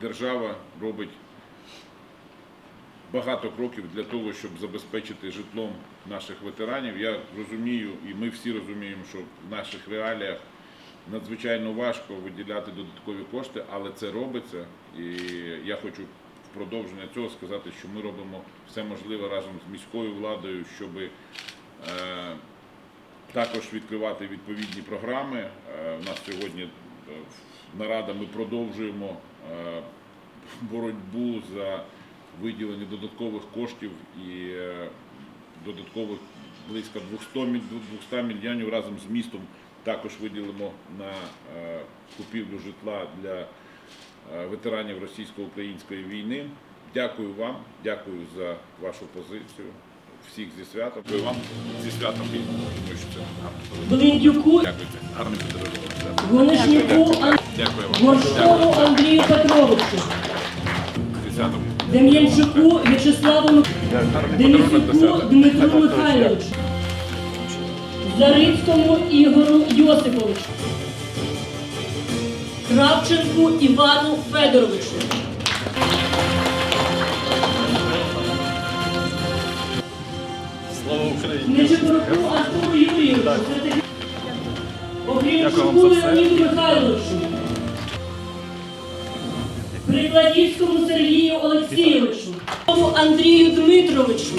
держава робить багато кроків для того, щоб забезпечити житлом наших ветеранів. Я розумію, і ми всі розуміємо, що в наших реаліях надзвичайно важко виділяти додаткові кошти, але це робиться. І я хочу в продовження цього сказати, що ми робимо все можливе разом з міською владою, щоб також відкривати відповідні програми. Е, У нас сьогодні е, нарада ми продовжуємо е, боротьбу за виділення додаткових коштів і е, додаткових близько 200, міль- 200 мільйонів разом з містом також виділимо на е, купівлю житла для ветеранів російсько-української війни. Дякую вам, дякую за вашу позицію. Всіх зі святом. Дякую вам зі святом. Думаю, що це гарно. Дякуйте. Гарний подарунок. Свято. Гонишнюку, Ан- Горшкову Андрію Петровичу, Дем'янчуку В'ячеславу Денисюку. Дмитру Михайловичу, Зарицькому Ігору Йосиповичу, Кравченку Івану Федоровичу. Слава Україні! Нечепоруку Артуру Юрійовичу, Вам за. Леоніду Михайловичу, Прикладівському Сергію Олексійовичу, Андрію Дмитровичу,